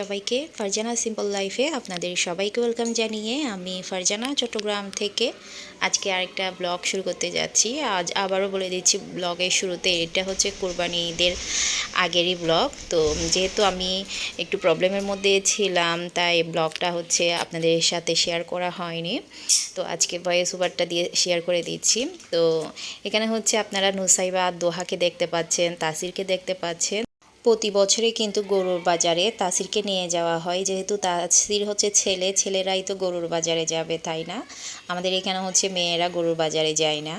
সবাইকে ফারজানা সিম্পল লাইফে আপনাদের সবাইকে ওয়েলকাম জানিয়ে আমি ফারজানা চট্টগ্রাম থেকে আজকে আরেকটা ব্লগ শুরু করতে যাচ্ছি। আজ আবারও বলে দিচ্ছি ব্লগের শুরুতে এটা হচ্ছে কোরবানি ঈদের আগেরই ব্লগ তো যেহেতু আমি একটু প্রবলেমের মধ্যে ছিলাম, তাই ব্লগটা হচ্ছে আপনাদের সাথে শেয়ার করা হয়নি। তো আজকে ভয়েস ওভারটা দিয়ে শেয়ার করে দিচ্ছি। তো এখানে হচ্ছে আপনারা নুসাইবা দোহাকে দেখতে পাচ্ছেন, তাসিরকে দেখতে পাচ্ছেন। প্রতি বছরে কিন্তু গরুর বাজারে তাসিরকে নিয়ে যাওয়া হয়। যেহেতু তাসির হচ্ছে ছেলে, ছেলেরাই তো গরুর বাজারে যাবে, তাই না? আমাদের এখানে হচ্ছে মেয়েরা গরুর বাজারে যায় না।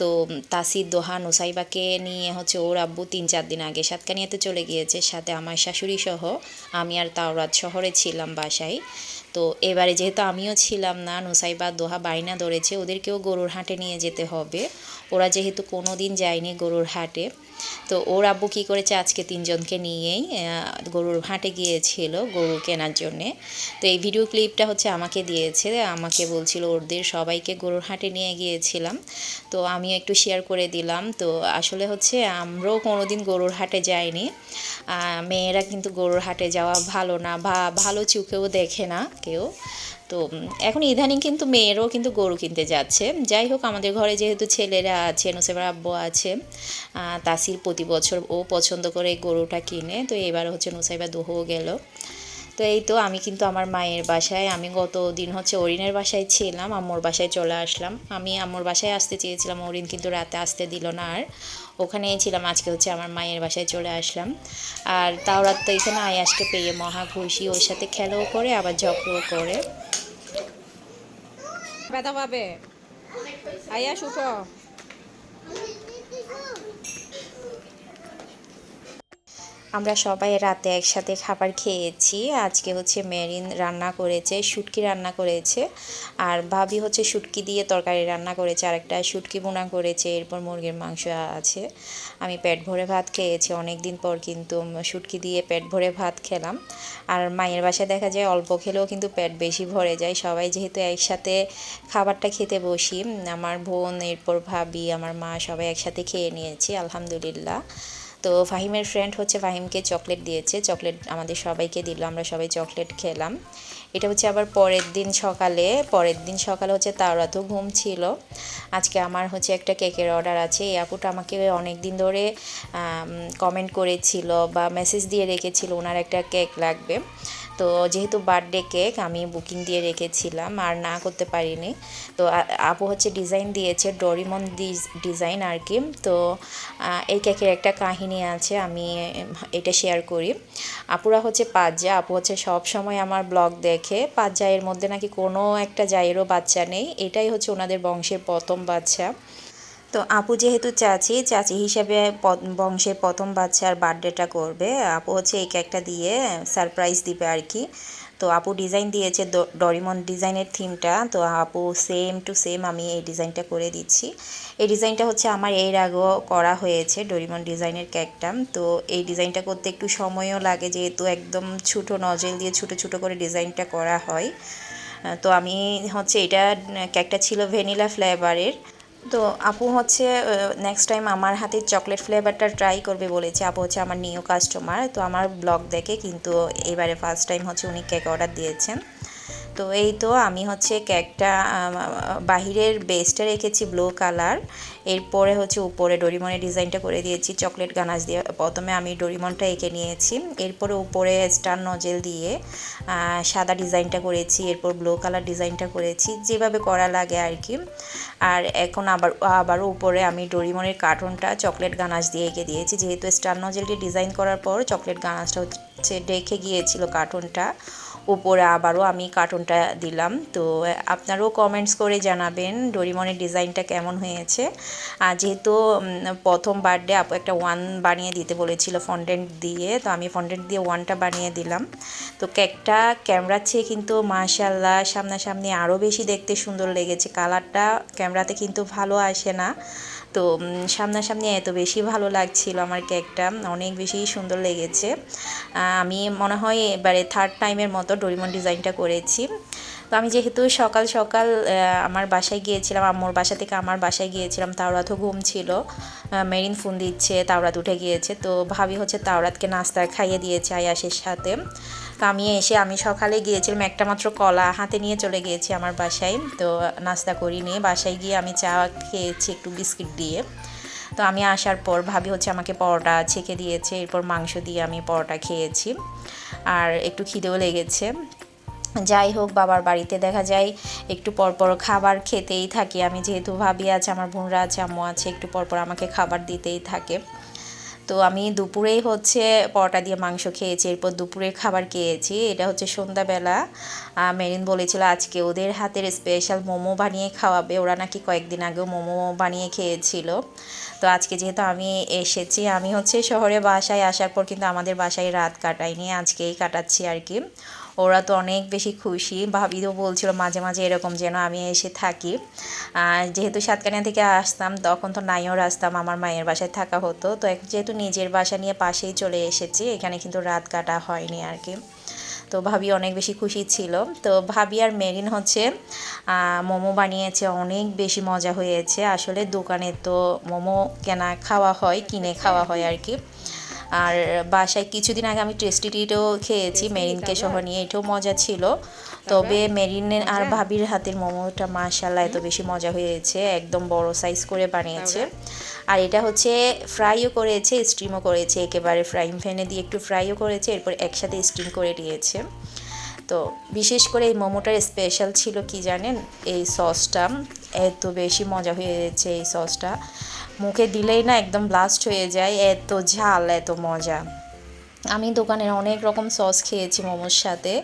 তো তাসির দোহা নুসাইবাকে নিয়ে হচ্ছে ওর আব্বু তিন চার দিন আগে সাতকানিয়াতে চলে গিয়েছে। সাথে আমার শাশুড়ি সহ আমি আর তাওরাত শহরে ছিলাম বাসায়। তো এবারে যেহেতু আমিও ছিলাম না, নুসাইবা, দোহা বাইনা ধরেছে, ওদেরকেও গরুর হাটে নিয়ে যেতে হবে। ওরা যেহেতু কোনো দিন যায়নি গরুর হাটে। তো ওর আব্বু কী করেছে? আজকে তিনজনকে নিয়েই গরুর হাটে গিয়েছিল গরু কেনার জন্যে। তো এই ভিডিও ক্লিপটা হচ্ছে আমাকে দিয়েছে। আমাকে বলছিল ওদের সবাইকে গরুর হাটে নিয়ে গিয়েছিলাম। তো আমি একটু শেয়ার করে দিলাম। তো আসলে হচ্ছে আমরাও কোনো দিন গরুর হাটে যাইনি। মেয়েরা কিন্তু গরুর হাটে যাওয়া ভালো না, বা ভালো চোখেও দেখে না কেউ। তো এখন ইদানিং কিন্তু মেয়েরও কিন্তু গরু কিনতে যাচ্ছে। যাই হোক, আমাদের ঘরে যেহেতু ছেলেরা আছে নুসেবার আব্বু আছে তাসির প্রতি বছর ও পছন্দ করে গরুটা কিনে, তো এবার হচ্ছে নুসাইবা দোহও গেল। তো এই তো, আমি কিন্তু আমার মায়ের বাসায়, আমি গত দিন হচ্ছে অরিনের বাসায় ছিলাম, আম্মুর বাসায় চলে আসলাম। আমি আম্মুর বাসায় আসতে চেয়েছিলাম, অরিন কিন্তু রাতে আসতে দিল না আর। ওখানেই ছিলাম, আজকে হচ্ছে আমার মায়ের বাসায় চলে আসলাম। আর তাও রাত তো এখানে আয়াসকে পেয়ে মহা খুশি, ওর সাথে খেলাও করে, আবার ঝগড়াও করে। ব্যথা পাবে। আয়া উঠো আমরা সবাই রাতে একসাথে খাবার খেয়েছি। আজকে হচ্ছে মেরিন রান্না করেছে, শুটকি রান্না করেছে। আর ভাবি হচ্ছে শুটকি দিয়ে তরকারি রান্না করেছে। আর একটা শুটকি বোনা করেছে, এরপর মুরগির মাংস আছে। আমি পেট ভরে ভাত খেয়েছি অনেক দিন পর কিন্তু শুটকি দিয়ে পেট ভরে ভাত খেলাম। আর মায়ের বাসায় দেখা যায় অল্প খেলেও কিন্তু পেট বেশি ভরে যায়। সবাই যেহেতু একসাথে খাবারটা খেতে বসি, আমার বোন, এরপর ভাবি, আমার মা সবাই একসাথে খেয়ে নিয়েছি, আলহামদুলিল্লাহ। তো ফাহিমের ফ্রেন্ড হচ্ছে ফাহিমকে চকলেট দিয়েছে। চকলেট আমাদের সবাইকে দিল, আমরা সবাই চকলেট খেলাম। এটা হচ্ছে আবার পরের দিন সকালে। পরের দিন সকালে হচ্ছে তারা তো ঘুম ছিল। আজকে আমার হচ্ছে একটা কেকের অর্ডার আছে। এই আপুটা আমাকে অনেক দিন ধরে কমেন্ট করেছিল বা মেসেজ দিয়ে রেখেছিল, ওনার একটা কেক লাগবে। তো যেহেতু বার্থডে কেক আমি বুকিং দিয়ে রেখেছিলাম, আর না করতে পারিনি। তো আপু হচ্ছে ডিজাইন দিয়েছে ডরিমন ডিজাইন আর কি। তো এই কেকের একটা কাহিনী আছে, আমি এটা শেয়ার করি। আপুরা হচ্ছে যা আপু হচ্ছে সব সময় আমার ব্লগ দেখে। পাঁচ জায়ের মধ্যে নাকি কোনো একটা জায়েরও বাচ্চা নেই, এটাই হচ্ছে ওনাদের বংশের প্রথম বাচ্চা। তো আপু যেহেতু চাচি চাচি হিসাবে বংশের প্রথম বাচ্চার বার্থডেটা করবে। আপু হচ্ছে এই কেকটা দিয়ে সারপ্রাইজ দিবে আর কি। তো আপু ডিজাইন দিয়েছে ডরিমন ডিজাইনের থিমটা তো আপু সেম টু সেম আমি এই ডিজাইনটা করে দিচ্ছি। এই ডিজাইনটা হচ্ছে আমার এর আগেও করা হয়েছে ডরিমন ডিজাইনের কেকটা তো এই ডিজাইনটা করতে একটু সময়ও লাগে যেহেতু একদম ছোটো নজেল দিয়ে ছোটো ছোটো করে ডিজাইনটা করা হয়। তো আমি হচ্ছে এটা কেকটা ছিল ভ্যানিলা ফ্লেভারের তো আপু হচ্ছে নেক্সট টাইম আমার হাতে চকলেট ফ্লেভারটা ট্রাই করবে বলেছে। আপু হচ্ছে আমার নিউ কাস্টমার তো আমার ব্লগ দেখে কিন্তু এবারে ফার্স্ট টাইম হচ্ছে উনি কেক অর্ডার দিয়েছেন। তো এই তো আমি হচ্ছে কেকটা বাহিরের বেসটা রেখেছি ব্লু কালার এরপরে হচ্ছে উপরে ডরিমনের ডিজাইনটা করে দিয়েছি চকলেট গানাজ দিয়ে, প্রথমে আমি ডরিমনটা এঁকে নিয়েছি, এরপরে উপরে স্টার নজেল দিয়ে সাদা ডিজাইনটা করেছি, এরপর ব্লু কালার ডিজাইনটা করেছি, যেভাবে করা লাগে আর কি। আর এখন আবার, আবারও উপরে আমি ডরিমনের কার্টুনটা চকলেট গানাজ দিয়ে এঁকে দিয়েছি, যেহেতু স্টার নজেলটি ডিজাইন করার পর চকলেট গানাজটা হচ্ছে, ডেকে গিয়েছিল কার্টুনটা উপরে আবারও আমি কার্টুনটা দিলাম। তো, আপনারাও কমেন্টস করে জানাবেন ডোরিমনের ডিজাইনটা কেমন হয়েছে। আর যেহেতু প্রথম বার্থডে আপু একটা ওয়ান বানিয়ে দিতে বলেছিল ফন্ডেন্ট দিয়ে, তো আমি ফন্ডেন্ট দিয়ে ওয়ানটা বানিয়ে দিলাম। তো কেকটা ক্যামেরার চেয়ে কিন্তু মাশাল্লাহ সামনাসামনি আরও বেশি দেখতে সুন্দর লেগেছে। কালারটা ক্যামেরাতে কিন্তু ভালো আসে না। তো সামনাসামনি এত বেশি ভালো লাগছিল আমার কেকটা, অনেক বেশি সুন্দর লেগেছে। আমি মনে হয় এবারে থার্ড টাইমের মতো ডোরিমন ডিজাইনটা করেছি। তো আমি যেহেতু সকাল সকাল আমার বাসায় গিয়েছিলাম, আম্মুর বাসা থেকে আমার বাসায় গিয়েছিলাম তাওরাতও ঘুম ছিল মেরিন ফোন দিচ্ছে, তাওরাত উঠে গিয়েছে, তো ভাবি হচ্ছে তাওরাতকে নাস্তা খাইয়ে দিয়েছে আয়াসের সাথে। তো আমি এসে, আমি সকালে গিয়েছিলাম, একটা মাত্র কলা হাতে নিয়ে চলে গিয়েছি আমার বাসায়, তো নাস্তা করিনি, বাসায় গিয়ে আমি চা খেয়েছি একটু বিস্কিট দিয়ে। তো আমি আসার পর ভাবি হচ্ছে আমাকে পরোটা ছেঁকে দিয়েছে, এরপর মাংস দিয়ে আমি পরোটা খেয়েছি, আর একটু খিদেও লেগেছে। যাই হোক, বাবার বাড়িতে দেখা যায়, একটু পরপর খাবার খেতেই থাকি। আমি যেহেতু ভাবি আছে, আমার বোনরা আছে, আম্মু আছে, একটু পরপর আমাকে খাবার দিতেই থাকে। তো আমি দুপুরেই হচ্ছে পরোটা দিয়ে মাংস খেয়েছি, এরপর দুপুরে খাবার খেয়েছি। এটা হচ্ছে সন্ধ্যাবেলা। মেরিন বলেছিল, আজকে ওদের হাতের স্পেশাল মোমো বানিয়ে খাওয়াবে। ওরা নাকি কয়েকদিন আগেও মোমো বানিয়ে খেয়েছিল। তো আজকে যেহেতু আমি এসেছি, আমি হচ্ছে শহরে বাসায় আসার পর কিন্তু আমাদের বাসায় রাত কাটাইনি আজকেই কাটাচ্ছি আর কি। ওরা তো অনেক বেশি খুশি। ভাবিও বলছিল মাঝে মাঝে এরকম যেন আমি এসে থাকি। যেহেতু সাতকানিয়া থেকে আসতাম, তখন তো নাইও আসতাম, আমার মায়ের বাসায় থাকা হতো। তো যেহেতু নিজের বাসা নিয়ে পাশেই চলে এসেছি, এখানে কিন্তু রাত কাটা হয়নি আর কি তো ভাবি অনেক বেশি খুশি ছিল। তো ভাবি আর মেরিন হচ্ছে মোমো বানিয়েছে, অনেক বেশি মজা হয়েছে। আসলে দোকানে তো মোমো কেনা, খাওয়া হয়, কিনে খাওয়া হয় আর কি আর বাসায় কিছুদিন আগে আমি টেস্টি টিটও খেয়েছি মেরিনকে সহ নিয়ে। এটাও মজা ছিল। তবে মেরিনের আর ভাবির হাতের মোমোটা মাশাল্লাহ এত বেশি মজা হয়েছে একদম বড় সাইজ করে বানিয়েছে। আর এটা হচ্ছে ফ্রাইও করেছে স্টিমও করেছে একেবারে ফ্রাইং ফ্যানে দিয়ে একটু ফ্রাইও করেছে এরপর একসাথে স্টিম করে দিয়েছে। তো বিশেষ করে এই মোমোটার স্পেশাল ছিল কি জানেন? এই সসটা এত বেশি মজা হয়েছে এই সসটা। মুখে দিলেই না একদম ব্লাস্ট হয়ে যায়। এত ঝাল, এত মজা। আমি দোকানের অনেক রকম সস খেয়েছি মোমোর সাথে।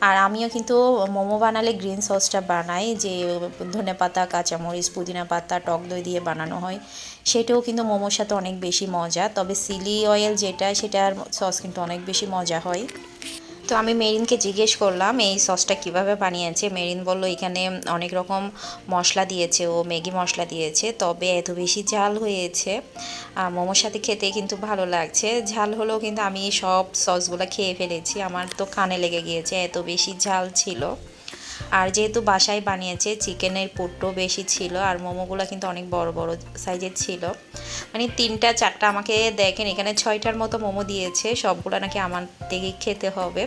আর আমিও কিন্তু মোমো বানালে গ্রিন সসটা বানাই, যে ধনে পাতা, কাঁচামরিচ, পুদিনা পাতা, টক দই দিয়ে বানানো হয়। সেটাও কিন্তু মোমোর সাথে অনেক বেশি মজা। তবে সিলি অয়েল যেটা, সেটার সস কিন্তু অনেক বেশি মজা হয়। তো আমি মেরিনকে জিজ্ঞেস করলাম, এই সসটা কীভাবে বানিয়েছে? মেরিন বলল, এখানে অনেক রকম মশলা দিয়েছে, ও ম্যাগি মশলা দিয়েছে, তবে এত বেশি ঝাল হয়েছে মোমোর সাথে খেতে কিন্তু ভালো লাগছে। ঝাল হলেও কিন্তু আমি সব সসগুলো খেয়ে ফেলেছি, আমার তো কানে লেগে গিয়েছে, এত বেশি ঝাল ছিল। আর যেহেতু বাসায় বানিয়েছে, চিকেনের পুট্টো বেশি ছিল আর মোমোগুলো কিন্তু অনেক বড় বড় সাইজের ছিল। মানে তিনটা, চারটা আমাকে দেখেন, এখানে ছয়টার মতো মোমো দিয়েছে, সবগুলো নাকি আমার থেকে খেতে হবে।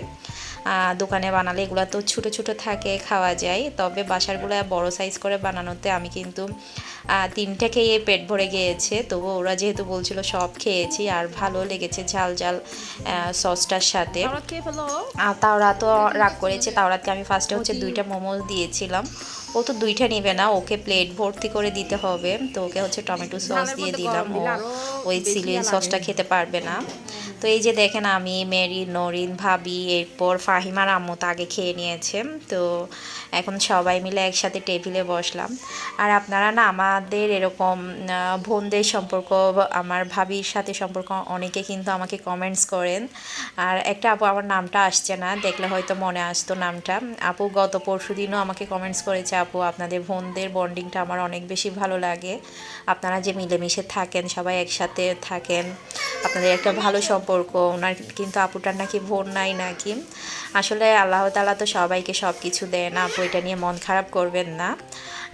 দোকানে বানালে এগুলো তো ছোটো ছোটো থাকে খাওয়া যায়। তবে বাসারগুলো বড় সাইজ করে বানানোতে আমি কিন্তু তিনটা খেয়ে পেট ভরে গিয়েছে। তবু ওরা যেহেতু বলছিল সব খেয়েছি আর ভালো লেগেছে ঝাল ঝাল সসটার সাথে। তাওরা তো রাগ করেছে। তাওরাতকে আমি ফার্স্টে হচ্ছে দুইটা মোমো দিয়েছিলাম। ও তো দুইটা নেবে না ওকে প্লেট ভর্তি করে দিতে হবে। তো ওকে হচ্ছে টমেটো সস দিয়ে দিলাম। ও ওই চিলি সসটা খেতে পারবে না। তো এই যে দেখেন আমি, মেরি, নরিন, ভাবি, এরপর ফাহিমার আম্মু তো আগে খেয়ে নিয়েছে। তো এখন সবাই মিলে একসাথে টেবিলে বসলাম। আর আপনারা না, আমাদের এরকম বোনদের সম্পর্ক, আমার ভাবির সাথে সম্পর্ক অনেকে কিন্তু আমাকে কমেন্টস করেন। আর একটা আপু, আমার নামটা আসছে না, দেখলে হয়তো মনে আসতো নামটা। আপু, গত পরশু দিনও আমাকে কমেন্টস করেছে, আপু, আপনাদের বোনদের বন্ডিংটা আমার অনেক বেশি ভালো লাগে। আপনারা যে মিলেমিশে থাকেন, সবাই একসাথে থাকেন। আপনাদের একটা ভালো সম্পর্ক, ওনার কিন্তু আপুটার নাকি বোন নাই নাকি? আসলে আল্লাহ তালা তো সবাইকে সব কিছু দেয় না আপু, এটা নিয়ে মন খারাপ করবেন না।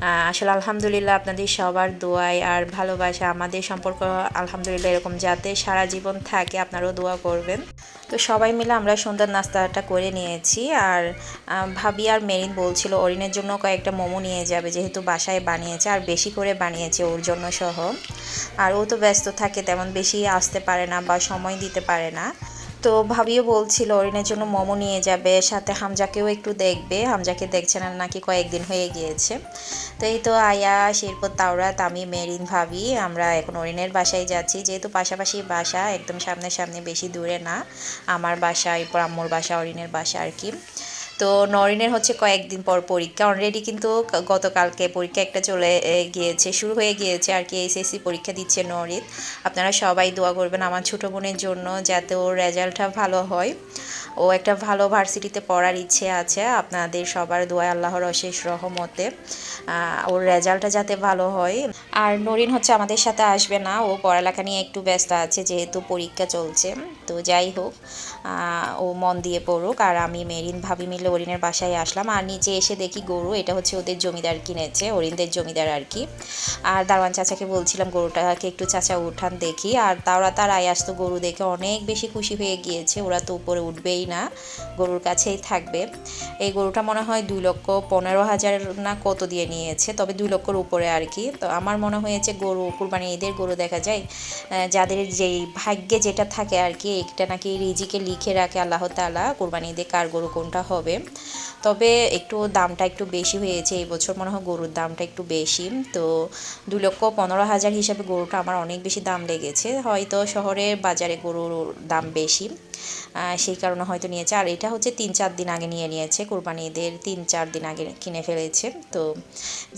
আসলে আলহামদুলিল্লাহ আপনাদের সবার দোয়ায় আর ভালোবাসা আমাদের সম্পর্ক আলহামদুলিল্লাহ এরকম যাতে সারা জীবন থাকে, আপনারাও দোয়া করবেন। তো সবাই মিলে আমরা সন্ধ্যার নাস্তাটা করে নিয়েছি আর ভাবি আর মেরিন বলছিল অরিনের জন্য কয়েকটা মোমো নিয়ে যাবে, যেহেতু বাসায় বানিয়েছে আর বেশি করে বানিয়েছে ওর জন্য সহ। আর ও তো ব্যস্ত থাকে, তেমন বেশি আসতে পারে না বা সময় দিতে পারে না। তো ভাবিও বলছিল, অরিনের জন্য মোমো নিয়ে যাবে, সাথে হামজাকেও একটু দেখবে। হামজাকে দেখছে না নাকি কয়েকদিন হয়ে গিয়েছে। তো এই তো আয়া, শিরপর তাওরাত আমি মেরিন, ভাবি, আমরা এখন অরিনের বাসায় যাচ্ছি। যেহেতু পাশাপাশি বাসা, একদম সামনে সামনে, বেশি দূরে না। আমার বাসা এরপর আম্মুর বাসা, অরিনের বাসা আর কি। তো নরিনের হচ্ছে কয়েকদিন পর পরীক্ষা। অলরেডি কিন্তু গতকালকে পরীক্ষা একটা চলে গিয়েছে, শুরু হয়ে গিয়েছে আর কি এসএসসি পরীক্ষা দিচ্ছে নরিত আপনারা সবাই দোয়া করবেন আমার ছোটো বোনের জন্য যাতে ওর রেজাল্টটা ভালো হয়। ও একটা ভালো ভার্সিটিতে পড়ার ইচ্ছে আছে, আপনাদের সবার দোয়া আল্লাহর অশেষ রহমতে ওর রেজাল্টটা যাতে ভালো হয়। আর নরিন হচ্ছে আমাদের সাথে আসবে না, ও পড়ালেখা নিয়ে একটু ব্যস্ত আছে যেহেতু পরীক্ষা চলছে। তো যাই হোক ও মন দিয়ে পড়ুক আর আমি মেরিন ভাবি মিলে মিলে অরিনের বাসায় আসলাম আর নিচে এসে দেখি গরু, এটা হচ্ছে ওদের জমিদার কিনেছে, অরিনদের জমিদার আর কি। আর দারওয়ান চাচাকে বলছিলাম গরুটাকে একটু চাচা উঠান দেখি, আর তারা তার আয় আসতো গরু দেখে অনেক বেশি খুশি হয়ে গিয়েছে, ওরা তো উপরে উঠবেই না, গরুর কাছেই থাকবে। এই গরুটা মনে হয় দুই লক্ষ পনেরো হাজার না কত দিয়ে নিয়েছে, তবে দুই লক্ষর উপরে আর কি। তো আমার মনে হয়েছে গরু, কুরবানি ঈদের গরু দেখা যায় যাদের যেই ভাগ্যে যেটা থাকে আর কি, একটা নাকি রিজিকে লিখে রাখে আল্লাহ তালা কোরবানি ঈদে কার গরু কোনটা হবে। তবে একটু দামটা একটু বেশি হয়েছে। এই বছর মনে হয় গরুর দামটা একটু বেশি। তো দু লক্ষ পনেরো হাজার হিসাবে গরুটা আমার অনেক বেশি দাম লেগেছে। হয়তো শহরের বাজারে গরুর দাম বেশি। সেই কারণে হয়তো নিয়েছে। আর এটা হচ্ছে তিন চার দিন আগে নিয়ে নিয়েছে। কোরবানি ঈদের তিন চার দিন আগে কিনে ফেলেছে। তো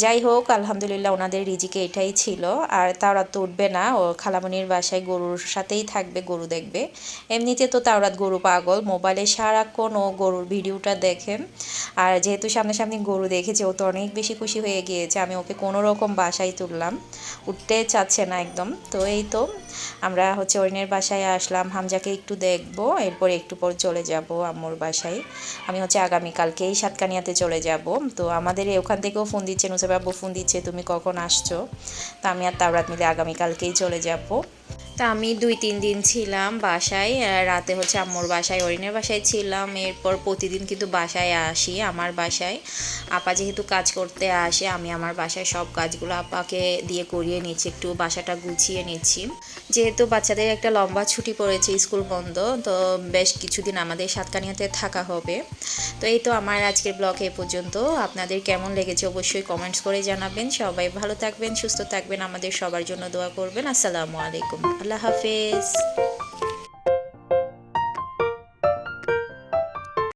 যাই হোক, আলহামদুলিল্লাহ ওনাদের রিজিকে এটাই ছিল। আর তাওরাত তো উঠবে না। ও খালামনির বাসায় গরুর সাথেই থাকবে, গরু দেখবে। এমনিতে তো তাওরাত গরু পাগল। মোবাইলে সারাক্ষণ ও গরুর ভিডিওটা দেখে আর যেহেতু সামনাসামনি গরু দেখেছে, ও তো অনেক বেশি খুশি হয়ে গিয়েছে, আমি ওকে কোনো রকম বাসায় তুললাম। উঠতে চাচ্ছে না একদম। তো এই তো আমরা হচ্ছে অরিনের বাসায় আসলাম। হামজাকে একটু দেখব, এরপর একটু পর চলে যাব আম্মুর বাসায়। আমি হচ্ছে আগামীকালকেই সাতকানিয়াতে চলে যাব। তো আমাদের ওখান থেকেও ফোন দিচ্ছে নুসাবাবু ফোন দিচ্ছে, তুমি কখন আসছো? তা আমি আর তাওরাত মিলে আগামীকালকেই চলে যাব। তা আমি দুই, তিন দিন ছিলাম বাসায় রাতে হচ্ছে আম্মুর বাসায়, অরিনের বাসায় ছিলাম। এরপর প্রতিদিন কিন্তু বাসায় আসি আমার বাসায়। আপা যেহেতু কাজ করতে আসে, আমি আমার বাসায় সব কাজগুলো আপাকে দিয়ে করিয়ে নিচ্ছি, একটু বাসাটা গুছিয়ে নিচ্ছি। যেহেতু বাচ্চাদের একটা লম্বা ছুটি পড়েছে, স্কুল বন্ধ, তো বেশ কিছুদিন আমাদের সাতকানিয়াতে থাকা হবে। তো এই তো আমার আজকের ব্লগ এ পর্যন্ত। আপনাদের কেমন লেগেছে অবশ্যই কমেন্টস করে জানাবেন। সবাই ভালো থাকবেন, সুস্থ থাকবেন, আমাদের সবার জন্য দোয়া করবেন। আসসালামু আলাইকুম। আল্লাহ হাফেজ